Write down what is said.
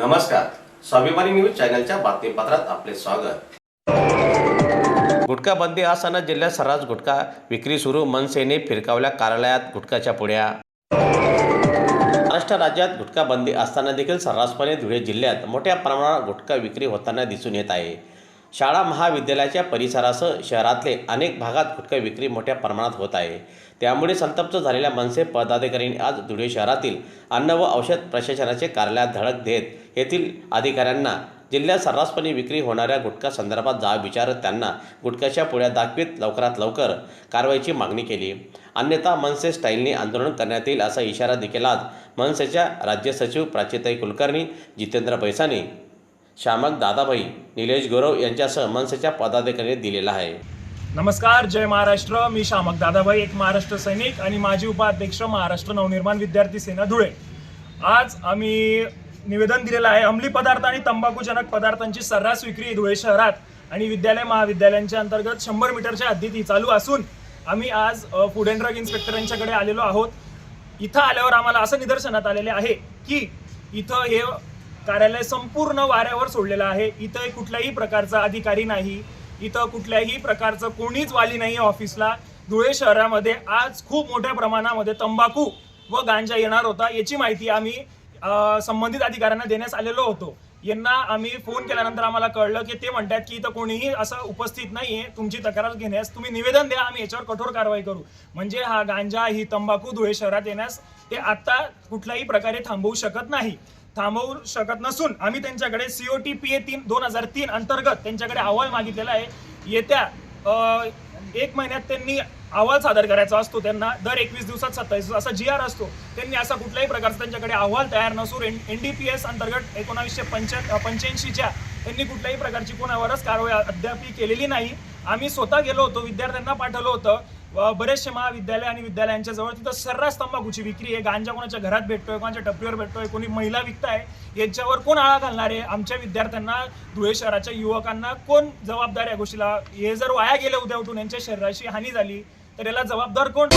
नमस्कार. स्वाभिमानी न्यूज चॅनलच्या बातमीपत्रात आपले स्वागत. गुटखा बंदी असताना जिल्ह्यात सर्रास गुटखा. विक्री सुरू मनसेने फिरकावल्या कार्यालयात गुटखाच्या पुड्या. महाराष्ट्र राज्यात गुटखा बंदी असताना देखील सर्रासपणे धुळे जिल्ह्यात मोठ्या प्रमाणात गुटखा विक्री होताना दिसून येत आहे. शाळा महाविद्यालयाच्या परिसरासह शहरातले अनेक भागात गुटखा विक्री मोठ्या प्रमाणात होत आहे. त्यामुळे संतप्त झालेल्या मनसे पदाधिकाऱ्यांनी आज धुळे शहरातील अन्न व औषध प्रशासनाचे कार्यालयात धडक देत येथील अधिकाऱ्यांना जिल्ह्यात सर्रासपणे विक्री होणाऱ्या गुटखा संदर्भात जाब विचारत त्यांना गुटख्याच्या पुढ्या दाखवीत लवकरात लवकर कारवाईची मागणी केली. अन्यथा मनसे स्टाईलने आंदोलन करण्यात येईल असा इशारा देखील आज मनसेच्या राज्य सचिव प्राचीताई कुलकर्णी जितेंद्र बैसानी श्यामक दादाभाई निलेश गौरव यांच्यासह मनसेच्या पदाधिकाऱ्यांनी दिलेला आहे. नमस्कार जय महाराष्ट्र. मी शामक दादाभाई एक महाराष्ट्र सैनिक आणि माजी उपाध्यक्ष महाराष्ट्र नवनिर्माण विद्यार्थी सेना धुळे. आज आम्ही निवेदन दिलेलं आहे अंमली पदार्थ आणि तंबाखूजनक पदार्थांची सर्रास विक्री धुळे शहरात आणि विद्यालय महाविद्यालयांच्या अंतर्गत शंभर मीटरच्या हद्दीत ही चालू असून आम्ही आज फूड अँड ड्रग इन्स्पेक्टरांच्याकडे आलेलो आहोत. इथं आल्यावर आम्हाला असं निदर्शनात आलेले आहे की इथं हे कार्यालय संपूर्ण वाऱ्यावर सोडलेलं आहे. इथं कुठल्याही प्रकारचा अधिकारी नाही. इथं कुठल्याही प्रकारचं कोणीच वाली नाही ऑफिसला. धुळे शहरामध्ये आज खूप मोठ्या प्रमाणामध्ये तंबाखू व गांजा येणार होता. याची माहिती आम्ही संबंधित अधिकाऱ्यांना देण्यास आलेलो होतो. यांना आम्ही फोन केल्यानंतर आम्हाला कळलं की ते म्हणतात की इथं कोणीही असं उपस्थित नाही आहे तुमची तक्रार घेण्यास तुम्ही निवेदन द्या. आम्ही याच्यावर कठोर कारवाई करू. म्हणजे हा गांजा ही तंबाखू धुळे शहरात येण्यास ते आत्ता कुठल्याही प्रकारे थांबवू शकत नाही. थांबवू शकत नसून आम्ही त्यांच्याकडे सीओटी पी ए तीन दोन हजार तीन अंतर्गत त्यांच्याकडे अहवाल मागितलेला आहे. येत्या एक महिन्यात त्यांनी अहवाल सादर करायचा असतो. त्यांना दर एकवीस दिवसात सत्तावीस असा जी आर असतो. त्यांनी असा कुठल्याही प्रकारचा त्यांच्याकडे अहवाल तयार नसून N N D P S अंतर्गत एकोणावीसशे पंच्या पंच्याऐंशीच्या त्यांनी कुठल्याही प्रकारची कोणावरच कारवाई अद्याप केलेली नाही. आम्ही स्वतः गेलो होतो विद्यार्थ्यांना पाठवलं होतं. बरेचसे महाविद्यालय आणि विद्यालयांच्या जवळ तिथं सर्रास तंबाखूची विक्री आहे. गांजा कोणाच्या घरात भेटतोय कोणाच्या टपरीवर भेटतोय कोणी महिला विकताय यांच्यावर कोण आळा घालणार आहे? आमच्या विद्यार्थ्यांना धुळे शहराच्या युवकांना कोण जबाबदार या गोष्टीला? हे जर वाया गेले उद्या उठून यांच्या शरीराची हानी झाली तर याला जबाबदार कोण?